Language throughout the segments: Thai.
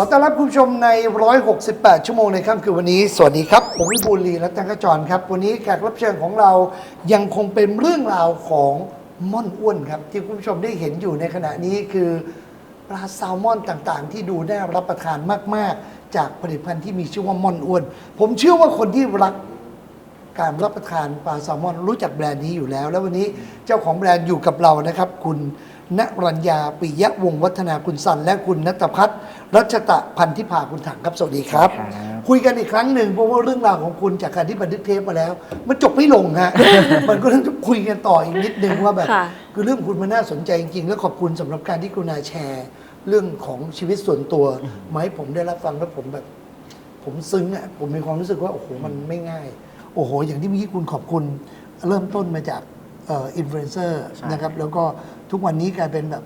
อต้อนรับคุณผู้ชมใน 168 ชั่วโมงในค่ำคืนวันนี้ สวัสดีครับ ผมวิบูลลีและตังกจรครับ วันนี้แขกรับเชิญของเรายังคงเป็นเรื่องราวของม่อนอ้วนครับ ที่คุณผู้ชมได้เห็นอยู่ในขณะนี้คือปลาแซลมอนต่างๆ ที่ดูน่ารับประทานมาก ๆ จากผลิตภัณฑ์ที่มีชื่อว่าม่อนอ้วน ผมเชื่อว่าคนที่รักการรับประทานปลาแซลมอนรู้จักแบรนด์นี้อยู่แล้ว แล้ววันนี้เจ้าของแบรนด์อยู่กับเรานะครับ คุณ ณรัญญาปิยะวงศ์วัฒนาคุณสัน และคุณนัทพัฒน์รัชตะพันธิภาคุณถังครับ สวัสดีครับครับ คุยกันอีกครั้งหนึ่งเพราะว่าเรื่องราวของคุณจากการที่บันทึกเทปมาแล้ว มันจบไม่ลงฮะ มันก็ต้องคุยกันต่ออีกนิดนึงว่าแบบค่ะคือเรื่องคุณมันน่าสนใจจริงๆ และขอบคุณสำหรับการที่คุณนาแชร์ เรื่องของชีวิตส่วนตัวมาให้ผมได้รับฟังแล้วผมแบบ ผมซึ้งอะผมมีความรู้สึกว่าโอ้โหมันไม่ง่าย โอ้โห อย่างที่เมื่อกี้คุณขอบคุณ เริ่มต้นมาจากเอินฟลูเอนเซอร์ใช่นะครับแล้วก็ ทุกวันนี้กลายเป็นแบบ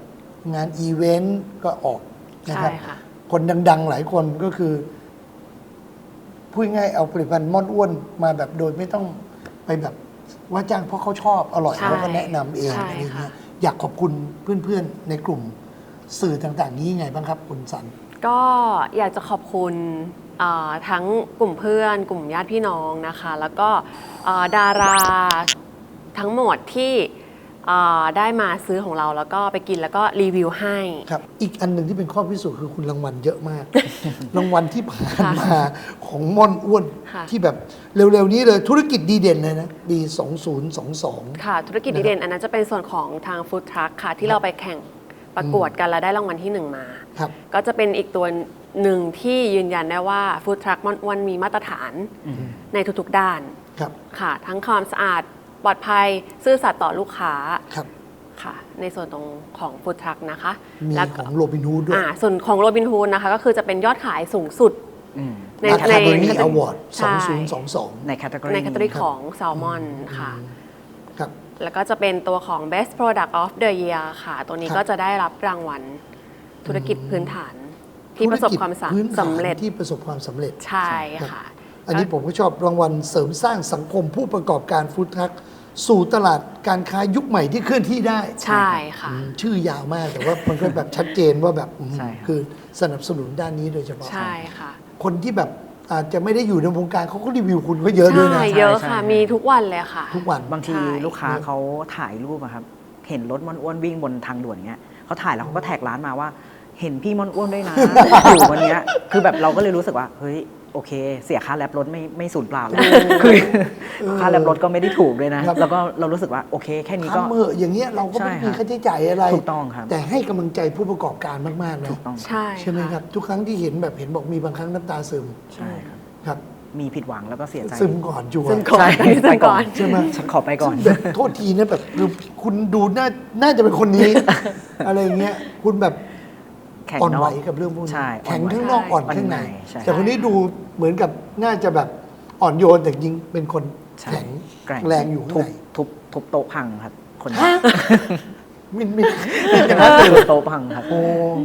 งานอีเวนต์ก็ออกนะครับ ใช่ค่ะ คนดัง ๆ หลายคนก็คือพูดง่ายเอาผลิตภัณฑ์ม่อนอ้วนมาแบบโดยไม่ต้องไปแบบว่าจ้างเพราะเขาชอบอร่อยใช่เขาก็แนะนำเองใช่อะไรเงี้ค่ะ ยอยากขอบคุณเพื่อนๆ ในกลุ่มสื่อต่างๆ นี้ยังไงบ้างครับคุณสัน ก็อยากจะขอบคุณเอ่อทั้งกลุ่มเพื่อน กลุ่มญาติพี่น้องนะคะ แล้วก็เอ่อดาราทั้งหมดที่เอ่อ ได้มาซื้อของเราแล้วก็ไปกินแล้วก็รีวิวให้ครับอีกอันหนึ่งที่เป็นข้อพิสูจน์คือคุณรางวัลเยอะมาก รางวัลที่ผ่านมาของม่อนอ้วนค่ะที่แบบเร็วๆนี้เลยธุรกิจดีเด่นเลยนะปี2022 ค่ะ ธุรกิจดีเด่น อันนั้นจะเป็นส่วนของทางฟู้ดทรัคค่ะ ที่เราไปแข่งประกวดกันแล้วได้รางวัลที่หนึ่งมาครับก็จะเป็นอีกตัวหนึ่งที่ยืนยันได้ว่าฟู้ดทรัคมอนอ้วนมีมาตรฐานในทุกๆด้านครับค่ะทั้งความสะอาด ปลอดภัยซื่อสัตย์ต่อลูกค้าครับค่ะ ในส่วนตรงของฟู้ดทรัคนะคะมีแล้วขก็องโรบินฮูดด้วยอ่าส่วนของโรบินฮูดนะคะ ก็คือจะเป็นยอดขายสูงสุดอืมในอาคาเดมี่ในอวอร์ดใช่2022 ในแคตตากรีในแคตตาล็อของแซลมอนค่ะ ครับ แล้วก็จะเป็นตัวของ best product of the year ค่ะ ตัวนี้ครับ ก็จะได้รับรางวัลธุรกิจพื้นฐาน ที่ประสบความสำธุรกิจพื้นฐานสำเร็จที่ประสบความสำเร็จ ใช่ครับ ค่ะ อันนี้ผมก็ชอบรางวัลเสริมสร้างสังคมผู้ประกอบการฟู้ดทรัค สู่ตลาดการค้ายุคใหม่ที่เคลื่อนที่ได้ใช่ค่ะ อืมชื่อยาวมากแต่ว่ามันก็แบบชัดเจนว่าแบบอืมใช่ครับ คือสนับสนุนด้านนี้โดยเฉพาะ ใช่ค่ะคนที่แบบอาจจะไม่ได้อยู่ในวงการเขาก็รีวิวคุณก็เยอะด้วยนะ ใช่เยอะค่ะมีทุกวันเลยค่ะ ทุกวัน บางทีใช่ ลูกค้าเขาถ่ายรูปอะครับ เห็นรถมอนอ้วนวิ่งบนทางด่วนเงี้ยเขาถ่ายแล้วเขาก็แท็กร้านมาว่า เห็นพี่มอนอ้วนด้วยนะ อยู่วันเนี้ยคือแบบเราก็เลยรู้สึกว่า เฮ้ย โอเค เสียค่าแลบรถไม่ไม่สูญเปล่าเลยคือค่าแลบรถก็ไม่ได้ถูกเลยนะครับแล้วก็เรารู้สึกว่าโอเค แค่นี้ก็ทำเมื่ออย่างเงี้ยเราก็ไม่ใช่มีครับค่าใช้จ่ายอะไรถูกต้องครับแต่ให้กำลังใจผู้ประกอบการมากๆนะถูกต้องใช่ใช่ไหมะครับ ทุกครั้งที่เห็นแบบเห็นบอกมีบางครั้งน้ำตาซึมใช่ครับครับมีผิดหวังแล้วก็เสียใจซึมก่อนจัวซึมก่อนใช่ซึมก่อนใช่ไหมฉันขอไปก่อนแบบโทษทีนะแบบคือคุณดูน่าน่าจะเป็นคนนี้ อะไรเงี้ยคุณแบบ แข็งอ่อนนไหวอกกับเรื่องพวกนี้ใช่แข็งอ่อนไหวข้างนอกอ่อนข้างในใช่แต่คนนี้ดูเหมือนกับน่าจะแบบอ่อนโยนแต่จริงเป็นคนใช่แข็งแกร่งแรงอยู่ข้างทุบในทุบทุบโต๊ะพังครับคนนี้ฮะ มินมินมินอย่างนั้นเลยเหรทุอบโต๊ะพังครับโอ้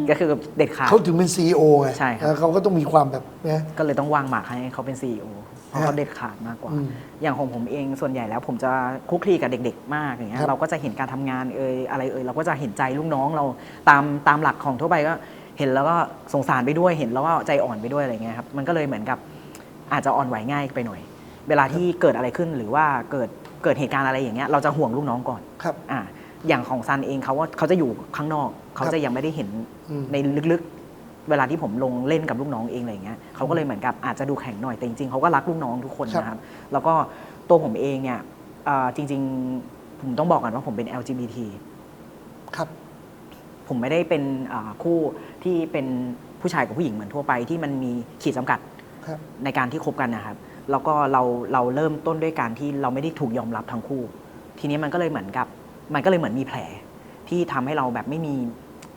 ก็คือเด็ดขาด เขาถึงเป็นซีอไงใช่ครับ แล้วเขาก็ต้องมีความแบบนะ ก็เลยต้องวางหมากให้เขาเป็น CEO เพราะฮะเขาเด็ดขาดมากกว่า อืมอย่างของผมเองส่วนใหญ่แล้วผมจะคลุกคลีกับเด็ก ๆ มากอย่างเงี้ครัยบเราก็จะเห็นการทำงานเอ่ยอะไรเอ่ยเราก็จะเห็นใจลูกน้องเราตามตามหลักของทั่วไปก็เห็นแล้วก็สงสารไปด้วยเห็นแล้วก็ใจอ่อนไปด้วยอะไรเงี้ยครับมันก็เลยเหมือนกับอาจจะอ่อนไหวง่ายไปหน่อย เวลาที่เกิดอะไรขึ้นหรือว่าเกิดเกิดเหตุการณ์อะไรอย่างเงี้ยเราจะห่วงลูกน้องก่อน ครับ อ่า อย่างของซันเองเขาว่าเขาจะอยู่ข้างนอก เขาจะยังไม่ได้เห็นอืมในลึกๆ เวลาที่ผมลงเล่นกับลูกน้องเองอะไรอย่างเงี้ยเขาก็เลยเหมือนกับอาจจะดูแข็งหน่อยแต่จริงๆเขาก็รักลูกน้องทุกคนครับนะครับแล้วก็ตัวผมเองเนี่ยเอ่อจริง ๆ ผมต้องบอกก่อนว่าผมเป็น LGBT ครับผมไม่ได้เป็นอ่าคู่ที่เป็นผู้ชายกับผู้หญิงเหมือนทั่วไปที่มันมีขีดจำกัดครับในการที่คบกันนะครับ แล้วก็เราเราเริ่มต้นด้วยการที่เราไม่ได้ถูกยอมรับทั้งคู่ ทีนี้มันก็เลยเหมือนกับ มันก็เลยเหมือนมีแผลที่ทำให้เราแบบไม่มี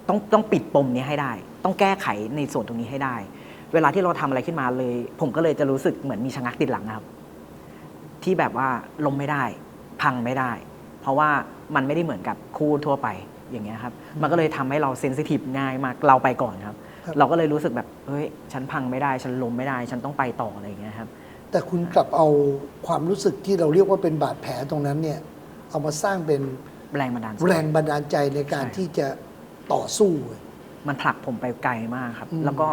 ต้องต้องปิดปมนี้ให้ได้ ต้องแก้ไขในส่วนตรงนี้ให้ได้ เวลาที่เราทำอะไรขึ้นมาเลย ผมก็เลยจะรู้สึกเหมือนมีชะงักติดหลังนะครับ ที่แบบว่าล้มไม่ได้ พังไม่ได้ เพราะว่ามันไม่ได้เหมือนกับคู่ทั่วไปอย่างเงี้ยครับมันก็เลยทำให้เราเซนซิทีฟง่ายมากเราไปก่อนครับครับ เราก็เลยรู้สึกแบบเฮ้ยฉันพังไม่ได้ ฉันล้มไม่ได้ ฉันต้องไปต่ออะไรอย่างเงี้ยครับ แต่คุณกลับเอาความรู้สึกที่เราเรียกว่าเป็นบาดแผลตรงนั้นเนี่ยเอามาสร้างเป็น แรงบันดาลใจแรงบันดาลใจในการใช่ที่จะต่อสู้ มันผลักผมไปไกลมากครับอืมแล้วก็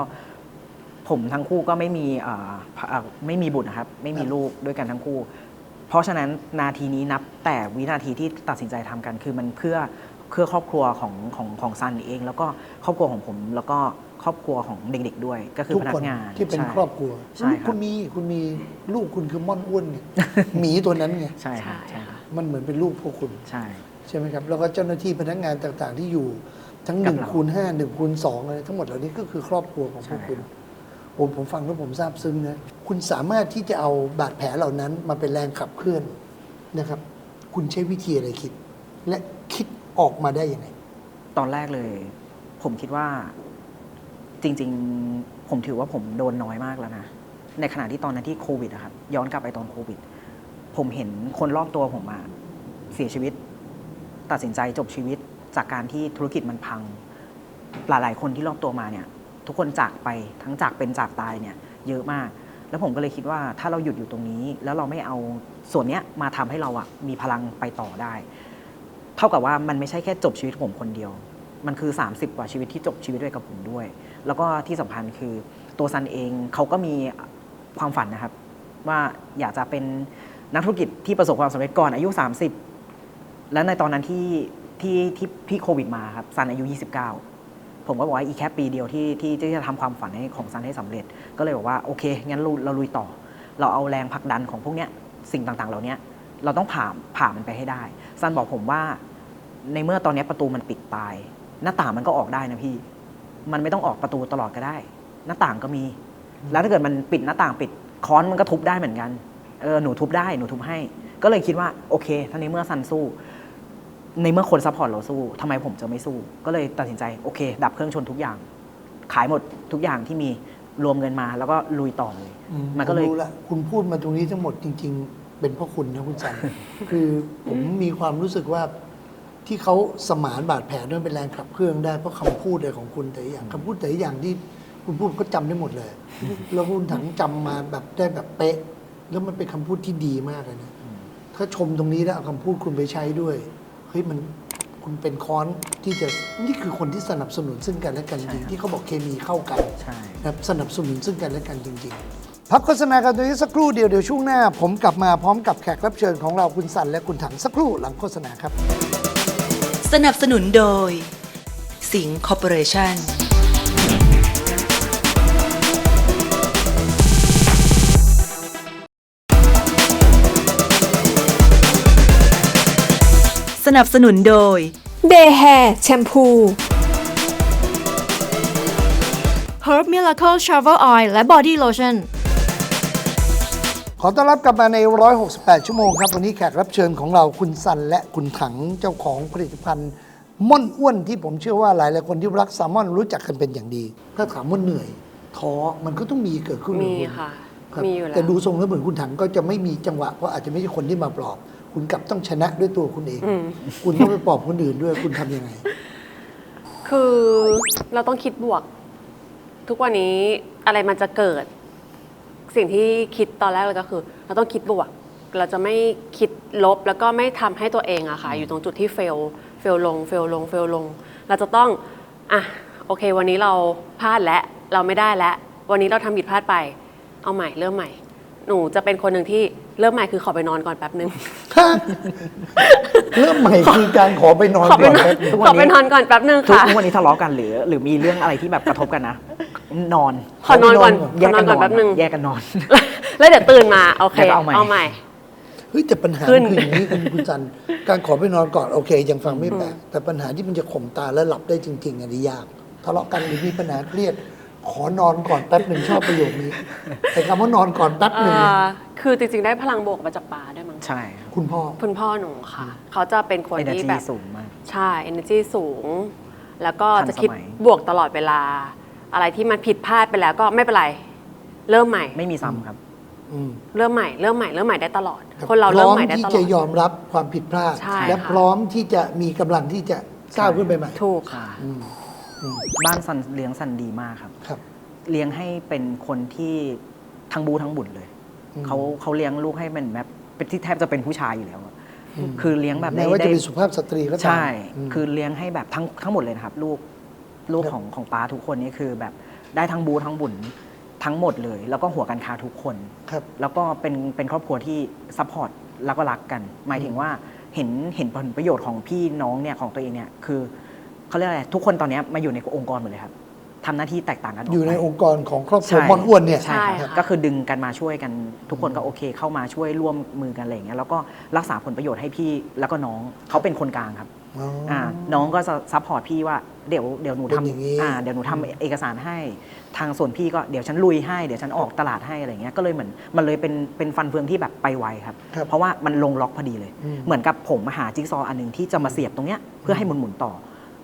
ผมทั้งคู่ก็ไม่มีเอ่อเอ่อไม่มีบุตรนะครับ ไม่มีลูกด้วยกันทั้งคู่ เพราะฉะนั้นนาทีนี้นับแต่วินาทีที่ตัดสินใจทำกัน คือมันเพื่อเพื่อครอบครัวของของของซันเอง แล้วก็ครอบครัวของผม แล้วก็ครอบครัวของเด็ก ๆ ด้วย ก็คือทุกพนัคกนงานที่เป็นใช่ครอบครัวใช่ครับคุณมีคุณมีลูกคุณคือม่อนอ้วนเนี่ยหมีตัวนั้นไงใช่ครับใช่ใช่ครับมันเหมือนเป็นลูกพวกคุณใช่ ใช่ไหมครับ แล้วก็เจ้าหน้าที่พนักงานต่างๆ ที่อยู่ทั้งหกับนึ่งเราคูณห้าหนึ่งคูณสองอะไรทั้งหมดเหล่านี้ก็คือครอบครัวของพวกใช่คุณครับโอ้ผมฟังแล้วผมซาบซึ้งนะคุณสามารถที่จะเอาบาดแผลเหล่านั้นมาเป็นแรงขับเคลื่อนนะครับ คุณใช้วิธีอะไรคิด และคิดออกมาได้ยังไง ตอนแรกเลย ผมคิดว่าจริง ๆ ผมถือว่าผมโดนน้อยมากแล้วนะ ในขณะที่ตอนนั้นที่โควิดอะครับย้อนกลับไปตอนโควิด ผมเห็นคนรอบตัวผมมาเสียชีวิต ตัดสินใจจบชีวิตจากการที่ธุรกิจมันพัง หลายๆ คนที่รอบตัวมาเนี่ย ทุกคนจากไปทั้งจากเป็นจากตายเนี่ยเยอะมาก แล้วผมก็เลยคิดว่าถ้าเราหยุดอยู่ตรงนี้ แล้วเราไม่เอาส่วนเนี้ยมาทำให้เราอะมีพลังไปต่อได้ เท่ากับว่ามันไม่ใช่แค่จบชีวิตผมคนเดียว มันคือ 30 กว่าชีวิตที่จบชีวิตด้วยกับผมด้วย แล้วก็ที่สำคัญคือตัวซันเองเขาก็มีความฝันนะครับ ว่าอยากจะเป็นนักธุรกิจที่ประสบความสำเร็จก่อนอายุ 30 และในตอนนั้นที่ที่ที่พี่โควิดมาครับซันอายุ 29 ผมก็บอกว่าอีกแค่ปีเดียวที่ที่ที่จะทำความฝันให้ของซันให้สำเร็จ ก็เลยบอกว่าโอเค งั้นเราเราลุยต่อ เราเอาแรงผลักดันของพวกเนี้ยสิ่งต่างๆ เหล่าเนี้ยเราต้องผ่าผ่ามันไปให้ได้ ซันบอกผมว่าในเมื่อตอนนี้ประตูมันปิดตาย หน้าต่างมันก็ออกได้นะพี่ มันไม่ต้องออกประตูตลอดก็ได้ หน้าต่างก็มี แล้วถ้าเกิดมันปิดหน้าต่างปิดค้อนมันก็ทุบได้เหมือนกันเออหนูทุบได้หนูทุบให้ ก็เลยคิดว่าโอเคถ้าในเมื่อซันสู้ ในเมื่อคนซัพพอร์ตเราสู้ทำไมผมจะไม่สู้ ก็เลยตัดสินใจโอเค ดับเครื่องชนทุกอย่าง ขายหมดทุกอย่างที่มีรวมเงินมา แล้วก็ลุยต่อเลยอืมันก็เลยผรู้ละคุณพูดมาตรงนี้ทั้งหมดจริง ๆ เป็นเพราะคุณนะคุณสันคือผมมีความรู้สึกว่าที่เขาสมานบาดแผลด้วยเป็นแรงขับเคลื่อนได้เพราะคำพูดเลยของคุณแต่ละอย่างคำพูดแต่ละอย่างที่คุณพูดก็จำได้หมดเลย แล้วคุณถังจำมาแบบได้แบบเป๊ะ แล้วมันเป็นคำพูดที่ดีมากเลยนะถ้าชมตรงนี้แล้วเอาคำพูดคุณไปใช้ด้วย เฮ้ยมันคุณเป็นค้อนที่จะนี่คือคนที่สนับสนุนซึ่งกันและกันจริงที่เขาบอกเคมีเข้ากันใช่นะครับสนับสนุนซึ่งกันและกันจริง ๆ พักโฆษณากันตรงนี้สักครู่เดียวเดี๋ยวช่วงหน้า ผมกลับมาพร้อมกับแขกรับเชิญของเราคุณสันและคุณถังสักครู่หลังโฆษณาครับ สนับสนุนโดยสิงคอร์ปอเรชั่น นับสนุนโดย เดย์แฮร์แชมพู Herb Miracle Shower Oil และ Body Lotion ขอต้อนรับกลับมาใน 168 ชั่วโมงครับ วันนี้แขกรับเชิญของเราคุณสันและคุณถังเจ้าของผลิตภัณฑ์ม่อนอ้วนที่ผมเชื่อว่าหลายหลายๆคนที่รักแซลมอนรู้จักกันเป็นอย่างดี ถ้าถามว่าเหนื่อยท้อมันก็ต้องมีเกิดขึ้นกับมีณค่ะ รับมีอยู่แล้ว แต่ดูทรงแล้วเหมือนคุณถังก็จะไม่มีจังหวะเพราะอาจจะไม่ใช่คนที่มาปลอบ คุณกลับต้องชนะด้วยตัวคุณเองอืมคุณต้องไปปลอบคนอื่นด้วยคุณทำยังไง คือเราต้องคิดบวก ทุกวันนี้อะไรมันจะเกิด สิ่งที่คิดตอนแรกเลยก็คือ เราต้องคิดบวก เราจะไม่คิดลบแล้วก็ไม่ทำให้ตัวเองอะค่ะ อยู่ตรงจุดที่เฟลเฟลลงเฟลลงเฟลลง เราจะต้องอะโอเค วันนี้เราพลาดแล้วเราไม่ได้แล้ววันนี้เราทำผิดพลาดไป เอาใหม่เริ่มใหม่ หนูจะเป็นคนหนึ่งที่ เริ่มใหม่คือขอไปนอนก่อนแป๊บนึง เริ่มใหม่คือการขอไปนอนขอไปก่อนนอนแป๊บนึงทุกขวัอนไปนี้นอนก่อนแป๊บนึงทุกค่ะทุกวันนี้ทะเลาะกันหรือ หรือมีเรื่องอะไรที่แบบกระทบกันนะ นอนขอนอนก่อนแยกกันขอนนอนก่อนแป๊บนึง แยกกันนอน แล้วเดี๋ยวตื่นมาโอเคแล้วก็เอาใหม่ เอาใหม่ เฮ้ยแต่ปัญหาขึ้นคืออย่างนี้คุณคุณจันการขอไปนอนก่อนโอเค ยังฟังไม่แปลกแต่ปัญหาที่มันจะข่มตาแล้วหลับได้จริงๆอันนี้ยากทะเลาะกันหรือมีปัญหาเครียด ขอนอนก่อนแป๊บหนึ่งชอบประโยคนี้แต่คำว่านอนก่อนแป๊บหนึ่งเอ่อคือจริงๆได้พลังบวกมาจากป๋าด้วยมั้ง ใช่ครับคุณพ่อ คุณพ่อหนูค่ะ เขาจะเป็นคนเอเนอร์ที่จีแบบ สูงมาก ใช่ energy สูง แล้วก็ทันจะคิดสมัย บวกตลอดเวลา อะไรที่มันผิดพลาดไปแล้วก็ไม่เป็นไร เริ่มใหม่ ไม่มีซ้ำครับ อืมเริ่มใหม่ เริ่มใหม่ เริ่มใหม่ได้ตลอด คนเราเริ่มใหม่ได้พร้อมตที่ลจะยอดอมรับความผิดพลาด ใช่และค่ะ พร้อมที่จะมีกำลังที่จะก้าวขึ้นไปใหม่ถูกค่ะ อืมอืม บ้านซันเลี้ยงซันดีมากครับ ครับ เลี้ยงให้เป็นคนที่ทั้งบูทั้งบุญเลย อืม เขาเขาเลี้ยงลูกให้เป็นแบบเป็นที่แทบจะเป็นผู้ชายอยู่แล้วอะอืมคือเลี้ยงแบบแม้ได้ว่าจะได้เป็นสุภาพสตรีก็ตามใช่มคือเลี้ยงให้แบบทั้งทั้งหมดเลยนะครับ ลูกลูกครับ ของของป้าทุกคนนี่คือแบบได้ทั้งบูทั้งบุญทั้งหมดเลย แล้วก็หัวการค้าทุกคน ครับ แล้วก็เป็นเป็นครอบครัวที่ซัพพอร์ตแล้วก็รักกัน หมายถึงว่าเห็นเห็นผลประโยชน์ของพี่น้องเนี่ยของตัวเองเนี่ยคือ เขาเรียกอะไรทุกคนตอนเนี้ยมาอยู่ในองค์กรหมดเลยครับทำหน้าที่แตกต่างกันกอยู่ในไป องค์กรของครอบครัวใช่ม่อนอ้วนเนี่ยใช่ครับใช่ค่ะ ก็คือดึงกันมาช่วยกันทุกคนก็โอเค เข้ามาช่วยร่วมมือกันอะไรอย่างเงี้ยแล้วก็รักษาผลประโยชน์ให้พี่แล้วก็น้องเขาเป็นคนกลางครับอ๋อออ่าน้องก็จะซัพพอร์ตพี่ว่าเดี๋ยวเดี๋ยวหนูเป็นอย่างนี้ ทำอ่าเดี๋ยวหนูทำเอกสารให้ ทางส่วนพี่ก็เดี๋ยวฉันลุยให้เดี๋ยวฉันออกตลาดให้อะไรเงี้ยก็เลยเหมือนมันเลยเป็นเป็นฟันเฟืองที่แบบไปไวครับ ครับ เพราะว่ามันลงล็อกพอดีเลย อืม เหมือนกับผมมาหาจิ๊กซอว์อันหนึ่งที่จะมาเสียบตรงเนี้ยเพื่อให้หมุนหมุนๆต่อ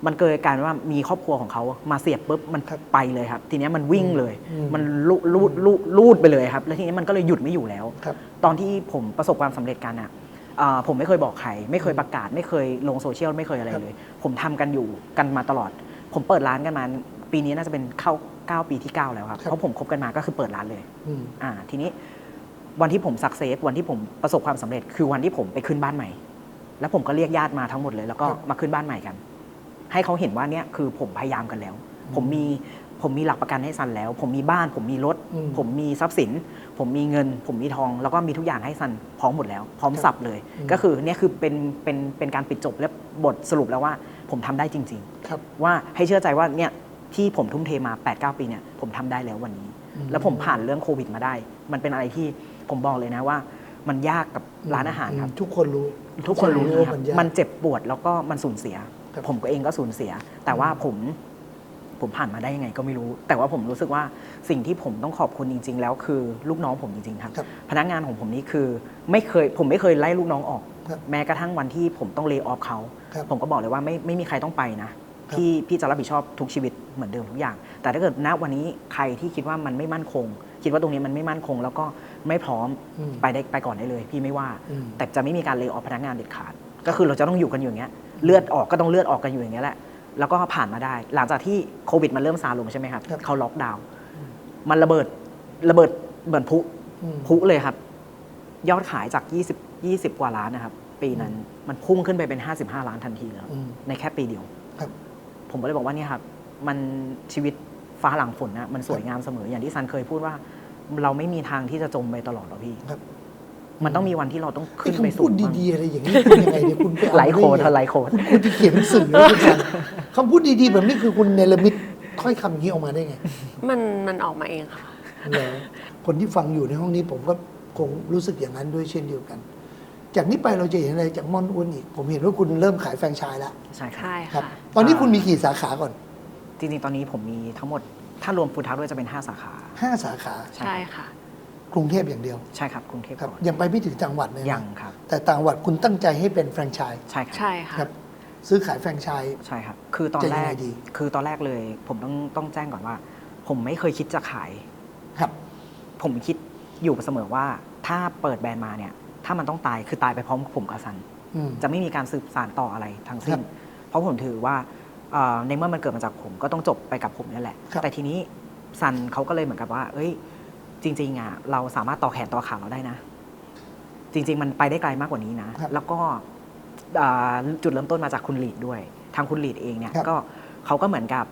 มันเกิดกลารว่ามีครอบครัวของเขามาเสียบปุ๊บมันครับไปเลยครับ ทีเนี้ยมันวิ่งเลยอืมมันลูลูดลูดลูดไปเลยครับ แล้วทีนี้มันก็เลยหยุดไม่อยู่แล้วครับตอนที่ผมประสบความสำเร็จกันอะอ่าผมไม่เคยบอกใครไม่เคยประกาศ ไม่เคยลงโซเชียลไม่เคยอะไรเลย ผมทำกันอยู่กันมาตลอด ผมเปิดร้านกันมาปีนี้น่าจะเป็นเข้า 9 ปีที่ 9 แล้วครับครับเพราะผมคบกันมาก็คือเปิดร้านเลยอืมอ่าทีนี้วันที่ผมสักเซสวันที่ผมประสบความสำเร็จ คือวันที่ผมไปขึ้นบ้านใหม่ แล้วผมก็เรียกญาติมาทั้งหมดเลย แล้วก็ครับมาขึ้นบ้านใหม่กัน ให้เขาเห็นว่าเนี่ยคือผมพยายามกันแล้ว ผมมีผมมีหลักประกันให้ซันแล้ว ผมมีบ้าน ผมมีรถอืมผมมีทรัพย์สิน ผมมีเงิน ผมมีทอง แล้วก็มีทุกอย่างให้ซันพร้อมหมดแล้ว พร้อมสับเลยอืมก็คือเนี่ยคือเป็นเป็นเป็นการปิดจบและบทสรุปแล้วว่า ผมทำได้จริงครับๆว่าให้เชื่อใจว่าเนี่ยที่ผมทุ่มเทมา 8-9 ปีเนี่ยผมทำได้แล้ววันนี้อืมแล้วผมผ่านเรื่องโควิดมาได้ มันเป็นอะไรที่ผมบอกเลยนะว่า มันยากกับร้านอาหารครับ ทุกคนรู้ ทุกคนรู้ว่าครัมับนยากมันเจ็บปวดแล้วก็มันสูญเสียครับ ผมก็เองก็สูญเสีย แต่ว่าผมผมผ่านมาได้ยังไงก็ไม่รู้ แต่ว่าผมรู้สึกว่าสิ่งที่ผมต้องขอบคุณจริง ๆ แล้วคือลูกน้องผมจริงๆครับครับพนักงานของผมนี่คือไม่เคยผมไม่เคยไล่ลูกน้องออกครับแม้กระทั่งวันที่ผมต้องเล y o ออฟเขาครับผมก็บอกเลยว่าไม่ไม่มีใครต้องไปนะครับพี่พี่จะรับผิดชอบทุกชีวิตเหมือนเดิมทุกอย่าง แต่ถ้าเกิดณวันนี้ใครที่คิดว่ามันไม่มั่นคง คิดว่าตรงนี้มันไม่มั่นคง แล้วก็ไม่พร้อมอืมไปได้ไปก่อนได้เลย พี่ไม่ว่าอืมแต่จะไม่มีการเล y o ออฟพนักงานเด็ดขาด ก็คือเราจะต้องอยู่กันอยู่อย่างเงี้ย เลือดออกก็ต้องเลือดออกกันอยู่อย่างเงี้ยแหละแล้วก็ผ่านมาได้ หลังจากที่โควิดมันเริ่มซาลงใช่ไหมครับครับเขาล็อกดาวน์มันระเบิดระเบิดเหมือนพลุอืมพลุเลยครับ ยอดขายจาก 20 20 กว่าล้านนะครับ ปีนั้นมันพุ่งขึ้นไปเป็น 55 ล้านทันทีเลยครับอืมในแค่ปีเดียวครับผมก็เลยบอกว่าเนี่ยครับ มันชีวิตฟ้าหลังฝนนะมันสวยงามเสมออย่างที่ซันเคยพูดว่า เราไม่มีทางที่จะจมไปตลอดหรอกพี่ครับ มันต้องมีวันที่เราต้องไอ้ขึ้นไปคำสูพูดงบ้างดีๆอะไรอย่างนี้คุณยังไงเนี่ยคุณไปเอาไลฟ์โค้ดด้เธอไงไลฟ์โค้ดคุณคุณที่เขียนหนังสือนะคุณจันคำพูดดีๆแบบนี้คือคุณเนรมิตถ้อยคำอย่างนี้ออกมาได้ไง มันมันออกมาเองค่ะเหรอคนที่ฟังอยู่ในห้องนี้ผมก็คงรู้สึกอย่างนั้นด้วยเช่นเดียวกัน จากนี้ไปเราจะเห็นอะไรจากม่อนอ้วนอีก ผมเห็นว่าคุณเริ่มขายแฟรนไชส์แล้วใช่ครับใช่ครับค่ะตอนนี้คุณมีกี่สาขาก่อน จริงๆ ตอนนี้ผมมีทั้งหมด ถ้ารวมฟูดทักด้วยจะเป็น 5 สาขาห้าสาขา ใช่ค่ะ กรุงเทพอย่างเดียวใช่ครับกรุงเทพครับก่อนยังไปไม่ถึงจังหวัดเลยนะยังครับ แต่ต่างจังหวัดคุณตั้งใจให้เป็นแฟรนไชส์ใช่ครับ ใช่ค่ะ ครับ ซื้อขายแฟรนไชส์ ใช่ครับ คือตอนจะแรยังก ไงดี คือตอนแรกเลย ผมต้องต้องแจ้งก่อนว่า ผมไม่เคยคิดจะขาย ครับ ผมคิดอยู่เสมอว่า ถ้าเปิดแบรนด์มาเนี่ย ถ้ามันต้องตาย คือตายไปพร้อมกับผมกับซัน อืม จะไม่มีการสืบสานต่ออะไรทั้งสิ้ครันบเพราะผมถือว่าเอ่อในเมื่อมันเกิดมาจากผมก็ต้องจบไปกับผมนั่นแหละ ครับแต่ทีนี้ซันเขาก็เลยเหมือนกับว่า เอ้ย จริงๆอะเราสามารถต่อแขนต่อขาเราได้นะ จริง ๆ มันไปได้ไกลมากกว่านี้นะ ครับแล้วก็อ่าจุดเริ่มต้นมาจากคุณลีดด้วย ทางคุณลีดเองเนี่ยครับ ก็เขาก็เหมือนกับ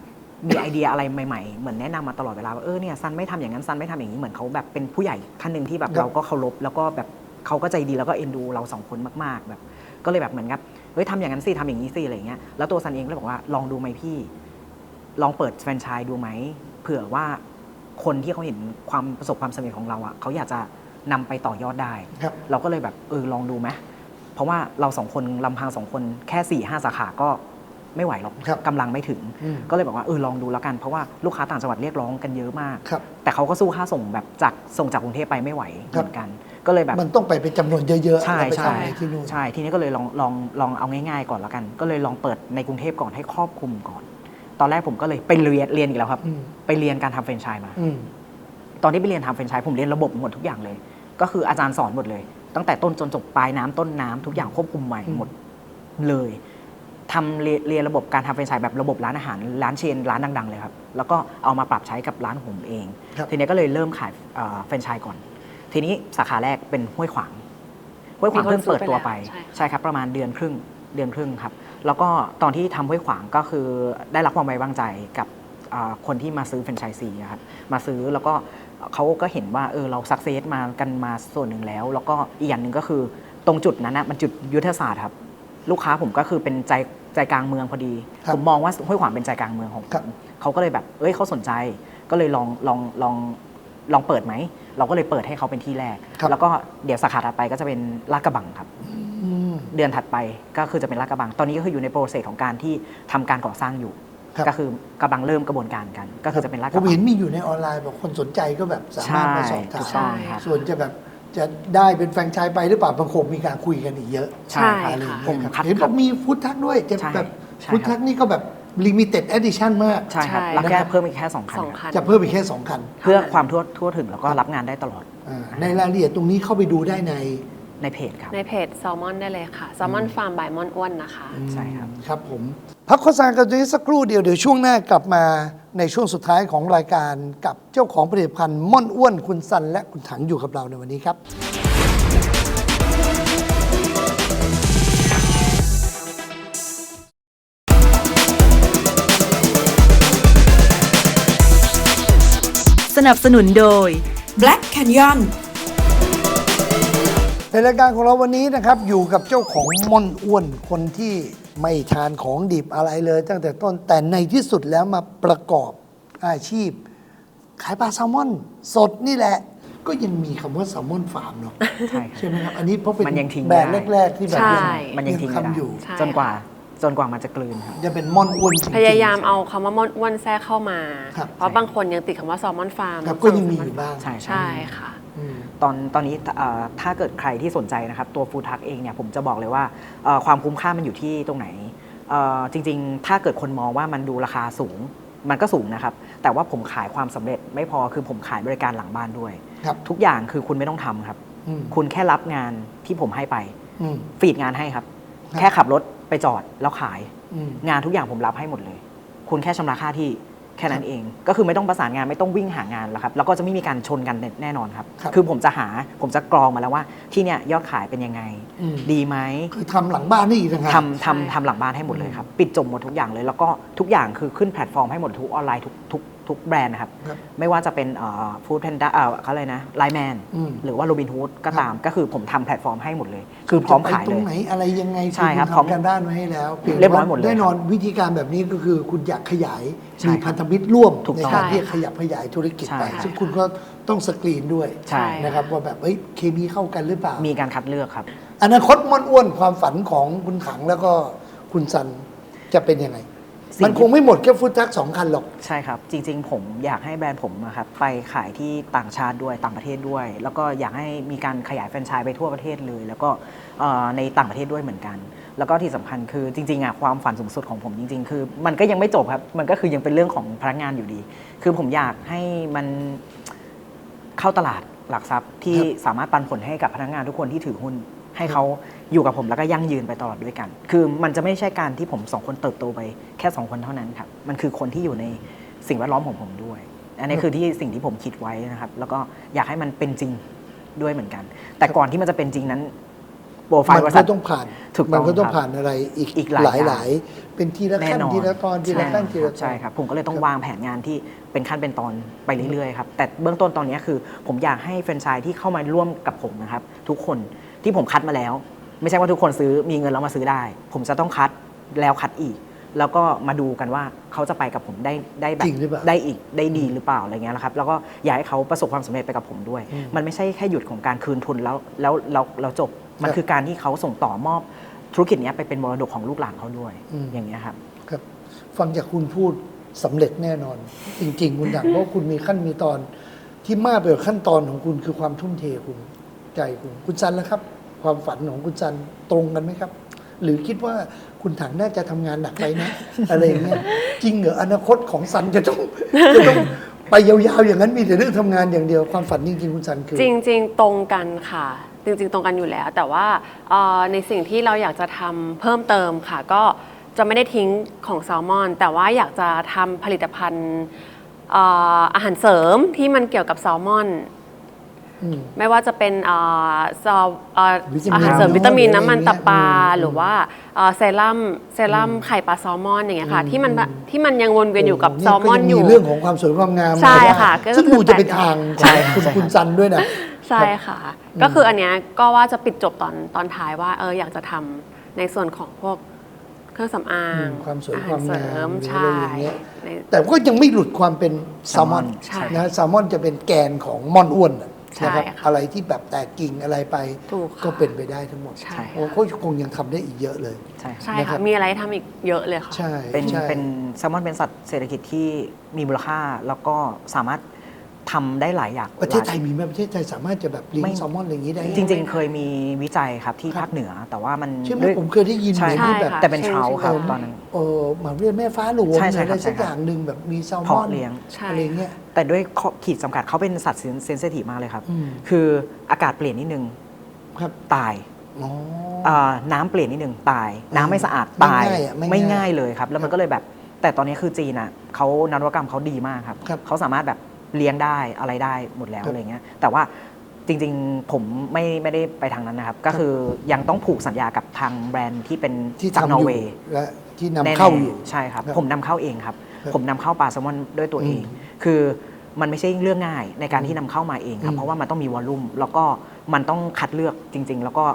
มีไอเดียอะไรใหม่ๆ เหมือนแนะนำมาตลอดเวลาว่าเออเนี่ยซันไม่ทำอย่างนั้นซันไม่ทำอย่างนี้เหมือนเขาแบบเป็นผู้ใหญ่ท่านหนึ่งที่แบบครับ เราก็เคารพแล้วก็แบบเขาก็ใจดีแล้วก็เอ็นดูเราสองคนมากๆแบบ ก็เลยแบบเหมือนกับเฮ้ยทำอย่างนั้นสิทำอย่างนี้สิอะไรอย่างเงี้ยแล้วตัวซันเองก็เลยบอกว่าลองดูไหมพี่ ลองเปิดแฟรนไชส์ดูไหมเผื่อว่า คนที่เขาเห็นความประสบความสำเร็จของเราอะเขาอยากจะนำไปต่อยอดได้ ครับ เราก็เลยแบบเออลองดูไหมเพราะว่าเราสองคนลำพังสองคนแค่สี่ห้าสาขาก็ไม่ไหวหรอกครับกำลังไม่ถึง อืม ก็เลยบอกว่าเออลองดูแล้วกันเพราะว่าลูกค้าต่างจังหวัดเรียกร้องกันเยอะมาก ครับ แต่เขาก็สู้ค่าส่งแบบจากส่งจากกรุงเทพไปไม่ไหวครัเหบมือนกัน ก็เลยแบบ มันต้องไปเป็นจำนวนเยอะๆใช่แล้วไปใช่ทำในที่นู่น ใช่ทีนี้ก็เลยลองลองลองเอาง่าย ๆ ก่อนแล้วกัน ก็เลยลองเปิดในกรุงเทพก่อนให้ครอบคลุมก่อน ตอนแรกผมก็เลยไปเรียนเรียนอีกแล้วครับอืมไปเรียนการทำแฟรนไชส์มาอืมตอนที่ไปเรียนทำแฟรนไชส์ผมเรียนระบบหมดทุกอย่างเลย ก็คืออาจารย์สอนหมดเลย ตั้งแต่ต้นจนจบปลายน้ำต้นน้ำทุกอย่างควบคุมใหม่อืมหมดเลยทำเรียนเรียนระบบการทำแฟรนไชส์แบบระบบร้านอาหาร ร้านเชนร้านดัง ๆ เลยครับ แล้วก็เอามาปรับใช้กับร้านผมเองครับทีนี้ก็เลยเริ่มขายเอ่อแฟรนไชส์ก่อน ทีนี้สาขาแรกเป็นห้วยขวางห้วยขวางมีคนเพิ่งเปิดตัวไปซื้อไปแล้วใช่ใช่ครับประมาณเดือนครึ่งเดือนครึ่งครับ แล้วก็ตอนที่ทำห้วยขวางก็คือได้รับความไว้วางใจกับอ่าคนที่มาซื้อแฟรนไชส์ซีครับมาซื้อแล้วก็เขาก็เห็นว่าเออเราสักเซสมากันมาส่วนหนึ่งแล้ว แล้วก็อีกอย่างหนึ่งก็คือตรงจุดนั้นนะมันจุดยุทธศาสตร์ครับ ลูกค้าผมก็คือเป็นใจใจกลางเมืองพอดี ครับผมมองว่าห้วยขวางเป็นใจกลางเมืองของผครับ มเขาก็เลยแบบ เอ้ยเขาสนใจ ก็เลยลองลองลองลองเปิดไหม เราก็เลยเปิดให้เขาเป็นที่แรก ครับ แล้วก็เดี๋ยวสาขาถัดไปก็จะเป็นลาดกระบังครับ อืม เดือนถัดไปก็คือจะเป็นลาดกระบัง ตอนนี้ก็คืออยู่ในโปรเซสของการที่ทำการก่อสร้างอยู่ ครับ ก็คือกำลังเริ่มกระบวนการกัน ก็คือจะเป็นลาดกผระมบัง เห็นมีอยู่ในออนไลน์บอกคนสนใจก็แบบสามารถมาสอบถาถูมกต้องครับ ส่วนจะแบบจะได้เป็นแฟรนไชส์ไปหรือเปล่าบางคงมีการคุยกันอีกเยอะใช่ครับอะไรอย่างผมเงี้ยคคัรัดบเห็นบอกมีฟู้ดทักด้วยจะใช่แบบใช่ฟู้ดครับทักนี่ก็แบบลิมิเต็ดเอดิชั่นมาก ใช่ครับใช่ รับแค่นะครับเพิ่มอีกแค่สองคันสองครับคัน จะเพิ่มอีกแค่สองคัน เพื่อความทั่วทั่วถึงแล้วก็รับงานได้ตลอด อ่าในรายละเอียดตรงนี้เข้าไปดูได้ใน ในเพจครับ ในเพจ s ซ l m o n ได้เลยค่ะ s ซ l m o n Farm by มอนอ้วนนะคะ ใช่ครับ ครับผม พักโฆษณากันตรงนี้สักครู่เดียว เดี๋ยวช่วงหน้ากลับมาในช่วงสุดท้ายของรายการกับเจ้าของผลิตภัณฑ์ม่อนอ้วนคุณสันและคุณถังอยู่กับเราในวันนี้ครับ สนับสนุนโดย Black Canyon ในรายการของเราวันนี้นะครับ อยู่กับเจ้าของม่อนอ้วนคนที่ไม่ทานของดิบอะไรเลย ตั้งแต่ต้นแต่ในที่สุดแล้วมาประกอบอาชีพ ขายปลาแซลมอน สดนี่แหละ ก็ยังมีคำว่าแซลมอนฟาร์มเนาะใช่ครับ ใช่ไหมครับ อันนี้เพราะเป็นมันยังทิ้งแบรนด์ไม่ได้ แรก ๆ ที่แบบใช่ มันยังทิ้งไม่ได้ทำอยู่ ใช่ จนกว่าจนกว่ามันจะกลืนครับ จะเป็นม่อนอ้วนจริงๆ พยายามเอาคำว่ามอนอ้วนแทรกเข้ามา ครับ เพราะบางคนยังติดคำว่า s ซ l m o n Farm ครับก็ยังมีอยู่บ้างใช่ใช่ค่ะ อืม ตอนตอนนี้เอ่อถ้าเกิดใครที่สนใจนะครับ ตัวฟูทักเองเนี่ยผมจะบอกเลยว่าเอ่อความคุ้มค่ามันอยู่ที่ตรงไหนเอ่อจริงๆ ถ้าเกิดคนมองว่ามันดูราคาสูงมันก็สูงนะครับ แต่ว่าผมขายความสำเร็จไม่พอคือผมขายบริการหลังบ้านด้วยครับทุกอย่างคือคุณไม่ต้องทำครับอืมคุณแค่รับงานที่ผมให้ไปอืมฟีดงานให้ครับครับ แค่ขับรถไปจอดแล้วขายอืมงานทุกอย่างผมรับให้หมดเลย คุณแค่ชำระค่าที่ แค่นั้นเอง ก็คือไม่ต้องประสานงานไม่ต้องวิ่งหางานแล้วครับแล้วก็จะไม่มีการชนกันแน่นอนครับ ครับอผมจะหาผมจะกรองมาแล้วว่าที่เนี่ยยอดขายเป็นยังไง อืมดีไหมคือทำหลังบ้านนี่อีกต่างหากทำทำทำหลังบ้านให้หมดเลยครับ ปิดจมหมดทุกอย่างเลย แล้วก็ทุกอย่างคือขึ้นแพลตฟอร์มให้หมดทุกออนไลน์ทุกทุก ทุกแบรนด์นะครับ ครับไม่ว่าจะเป็นฟู้ดแพนด้าเขาเลยนะไลแมนอืม หรือว่าโรบินฮูดก็ตามก็คือผมทำแพลตฟอร์มให้หมดเลย คือพร้อมขายจะไปตเลรงยไหนอะไรยังไงใช่ครับณพร้อมทำการบ้านมาให้แล้วพีงเรียบร้อยหมดเลยแน่นอนวิธีการแบบนี้ก็คือคุณอยากขยายใช่มีครับพันธมิตรร่วมถูกในต้องการที่ใช่จะขยับขยายธุรกิจใช่ไปครับซึ่งคุณก็ต้องสกรีนด้วยใช่ นะครับว่าแบบเอ้ยเคมีเข้ากันหรือเปล่า มีการคัดเลือกครับ อนาคตม่อนอ้วนความฝันของคุณถังแล้วก็คุณซันจะเป็นยังไง สิ่งมันคงไม่หมดแค่ฟุตทักสองคันหรอก ใช่ครับ จริง ๆ ผมอยากให้แบรนด์ผมนะครับไปขายที่ต่างชาติด้วยต่างประเทศด้วย แล้วก็อยากให้มีการขยายแฟรนไชส์ไปทั่วประเทศเลย แล้วก็เอ่อในต่างประเทศด้วยเหมือนกัน แล้วก็ที่สำคัญคือจริงๆอะความฝันสูงสุดของผมจริง ๆ คือ มันก็ยังไม่จบครับมันก็คือยังเป็นเรื่องของพนักงานอยู่ดี คือผมอยากให้มันเข้าตลาดหลักทรัพย์ที่ครับสามารถปันผลให้กับพนักงานทุกคนที่ถือหุ้น ให้เขาอยู่กับผมแล้วก็ยั่งยืนไปตลอดด้วยกัน คือมันจะไม่ใช่การที่ผมสองคนเติบโตไปแค่สองคนเท่านั้นครับ มันคือคนที่อยู่ในสิ่งแวดล้อมของผมด้วย อันนี้คือที่สิ่งที่ผมคิดไว้นะครับ แล้วก็อยากให้มันเป็นจริงด้วยเหมือนกัน แต่ก่อนที่มันจะเป็นจริงนั้นโปรไฟมัล์บริก็ษัทต้องผ่านถูกต้องมันก็ต้องครับผ่านอะไรอีกอีกหลายหลายอย่างหลายเป็นทีละแน่ขั้นนอนทีละตอนทีละขั้นทีละตอนใช่ครับ ผมก็เลยต้องครับวางแผนงานที่เป็นขั้นเป็นตอนไปเรื่อยๆครับแต่เบื้องต้นตอนนี้คือ ผมอยากให้แฟรนไชส์ที่เข้ามาร่วมกับผมนะครับ ทุกคน ที่ผมคัดมาแล้ว ไม่ใช่ว่าทุกคนซื้อมีเงินแล้วมาซื้อได้ ผมจะต้องคัดแล้วคัดอีก แล้วก็มาดูกันว่าเขาจะไปกับผมได้ได้แบบจริงหรือเปล่า ได้อีกได้ดีหรือเปล่าอะไรเงี้ยนะครับแล้วก็อยากให้เขาประสบความสำเร็จไปกับผมด้วยอืมมันไม่ใช่แค่หยุดของการคืนทุนแล้วแล้วแล้วแล้วจบมันครับคือการที่เขาส่งต่อมอบธุรกิจเนี้ยไปเป็นมรดกของลูกหลานเขาด้วย อืม อย่างเงี้ยครับ ครับ ฟังจากคุณพูดสำเร็จแน่นอน จริง ๆ คุณถังเพราะคุณมีขั้นมีตอนที่มากไปกว่าขั้นตอนของคุณคือความทุ่มเทคุณ ใจคุณคุณซันแล้วครับ ความฝันของคุณซันตรงกันไหมครับ หรือคิดว่าคุณถังน่าจะทำงานหนักไปนะ อะไรอย่างเงี้ยจริงเหรออนาคตของซันจะต้องจะต้องไปยาวๆอย่างนั้นมีแต่เรื่องทำงานอย่างเดียวความฝันจริงๆคุณซันคือ จริง ๆ ตรงกันค่ะ จริง ๆ ตรงกันอยู่แล้ว แต่ว่าเอ่อในสิ่งที่เราอยากจะทำเพิ่มเติมค่ะ ก็จะไม่ได้ทิ้งของแซลมอน แต่ว่าอยากจะทำผลิตภัณฑ์เอ่ออาหารเสริมที่มันเกี่ยวกับแซลมอนอืม ไม่ว่าจะเป็นเอ่อซอเอ่อวิตามินอาหารเสริมวิตามินหรือน้ำมันอะไรตับปลาอย่างเงี้ยหรือว่าเอ่อเซรั่มเซรั่มไข่ปลาแซลมอนอย่างเงี้ยค่ะที่มันแบบที่มันยังวนเวียนอยู่กับโโหแซลมอนก็งอยู่เรื่องของความสวยความงามใช่มาได้ค่ะก็คือซึ่งดูจะเป็นทางใช่คุณใช่คุณซันด้วยนะใช่ค่ะ ก็คืออันเนี้ยก็ว่าจะปิดจบตอนตอนท้ายว่าเอออยากจะทำในส่วนของพวกเครื่องสำอางอืมความสวยอหรความงามเสริมหรือใช่อะไรอย่างเงี้ยในแต่ก็ยังไม่หลุดความเป็นแซลมอนใช่นะแซลมอนจะเป็นแกนของม่อนอ้วนน่ะใช่ นะครับค่ะอะไรที่แบบแตกกิ่งอะไรไปถูกค่ะก็เป็นไปได้ทั้งหมดใช่ โอ้เขาคงยังทำได้อีกเยอะเลย ใช่ครับใช่นะครัค่ะบ มีอะไรให้ทำอีกเยอะเลยค่ะ ใช่เป็นใช่ เป็นแซลมอนเป็นสัตว์เศรษฐกิจที่มีมูลค่า แล้วก็สามารถ ทำได้หลายอย่างประเทศไทยมีไหมประเทศไทยสามารถจะแบบเลี้ยงไม่แซลมอนอะไรอย่างนี้ได้ไหมจริง ๆ เคยมีวิจัยครับที่ครับภาคเหนือ แต่ว่ามันใช่ไหมด้วยผมเคยได้ยินใช่เหมือนใช่ที่แบบค่ะแต่เป็นเทราครับเออตอนนั้น เออหมหาวิทยาลัยแม่ฟ้าหลวงใช่หใช่รืออะไรครับสักใช่อครับ ย่างหนึ่งแบบมีแซลมอนเพาะเลี้ยงใช่อะไรเงี้ยแต่ด้วยข้อขีดจำกัดเขาเป็นสัตว์เซนซิทีฟมากเลยครับ อืมคืออากาศเปลี่ยนนิดนึงครับตายอ๋อ อ่าน้ำเปลี่ยนนิดนึงตาย น้ำไม่สะอาดไม่ตายง่ายอะไม่ไม่ง่ายง่ายเลยครับ แล้วมันก็เลยแบบ แต่ตอนนี้คือจีนอะเขานวัตกรรมเขาดีมากครับครับ เขาสามารถแบบ เลี้ยงได้อะไรได้หมดแล้วครับอะไรเงี้ยแต่ว่าจริงๆ ผมไม่ไม่ได้ไปทางนั้นนะครับ ก็ครับคือยังต้องผูกสัญญากับทางแบรนด์ที่เป็นที่จากทำนออร์เวยู่ย์ และที่นำแน่ๆเข้าอยู่ ใช่ครับ ครับผมนำเข้าเองครับครับผมนำเข้าปลาแซลมอนด้วยตัวเองอืมคือมันไม่ใช่เรื่องง่ายในการที่นำเข้ามาเองครัอืบ มเพราะว่ามันต้องมีวอลลุ่มแล้วก็มันต้องคัดเลือกจริง ๆ แล้วก็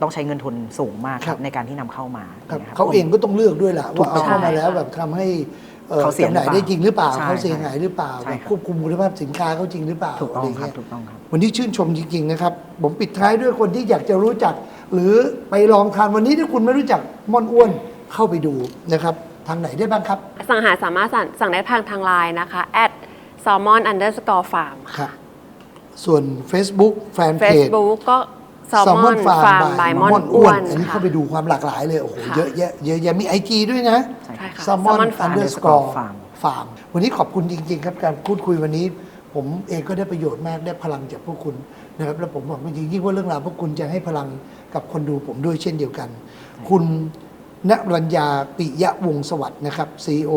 ต้องใช้เงินทุนสูงมากครับในการที่นำเข้ามาครับนี่ยเขาเองก็ต้องเลือกด้วยแหละถูกว่าเอาต้องเข้ามาแล้วใช่ค่ะแบบทำให้อ่อ เขาเสียจำหน่ายได้จริงหรือเปล่าใช่เขาเสียหายหรือเปล่าใช่แบบครับ ควบคุมคุณภาพสินค้าเขาจริงหรือเปล่าถูกต้องะไรครับเงี้ยถูกต้องครับ วันนี้ชื่นชมจริง ๆ นะครับ ผมปิดท้ายด้วยคนที่อยากจะรู้จัก หรือไปลองทานวันนี้ถ้าคุณไม่รู้จักม่อนอ้วนเข้าไปดูนะครับ ทางไหนได้บ้างครับสั่งอาหารสามารถสั่งสั่งได้ทางทางไลน์นะคะ at salmon underscore farm ครับ ส่วน Facebook แฟนเพจ Facebook ก็ salmon Farm farm by by ม่ mon อนอ้อ้ววนนอันนี้ค่ะ เข้าไปดูความหลากหลายเลย โอ้โห ค่ะ เยอะแยะเยอะแยะมีไอจีด้วยนะใช่ค่ะ แซลมอน Salmon Farm underscore Farm farm วันนี้ขอบคุณจริง ๆ ครับการพูดคุยวันนี้ ผมเองก็ได้ประโยชน์มากได้พลังจากพวกคุณนะครับแล้วผมหวังจริงๆยิ่งว่าเรื่องราวพวกคุณจะให้พลังกับคนดูผมด้วยเช่นเดียวกัน คุณณรัญญาปิยะวงศ์สวัสดิ์นะครับ CEO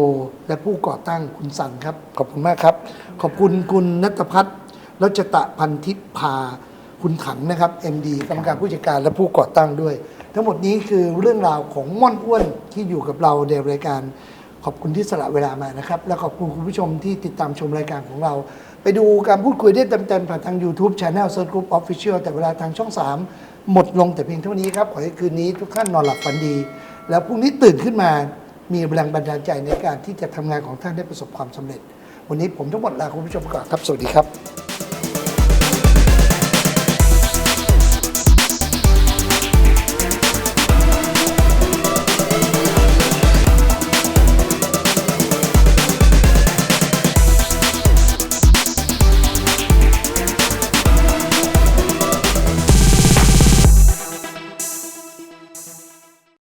และผู้ก่อตั้งคุณสันครับ ขอบคุณมากครับ ขอบคุณคุณนัทพัฒน์รัชตะพันธิพาคุณถังนะครับ MD กรรมการผู้จัดการและผู้ก่อตั้งด้วย ทั้งหมดนี้คือเรื่องราวของม่อนอ้วนที่อยู่กับเราในรายการขอบคุณที่สละเวลามานะครับ และขอบคุณคุณผู้ชมที่ติดตามชมรายการของเรา ไปดูการพูดคุยได้เต็มๆผ่านทาง YouTube Channel Search Group Official แต่เวลาทางช่อง 3 หมดลงแต่เพียงเท่านี้ครับ ขอให้คืนนี้ทุกท่านนอนหลับฝันดี แล้วพรุ่งนี้ตื่นขึ้นมามีแรงบันดาลใจในการที่จะทำงานของท่านได้ประสบความสำเร็จ วันนี้ผมทั้งหมดลาคุณผู้ชมไปก่อนครับสวัสดีครับ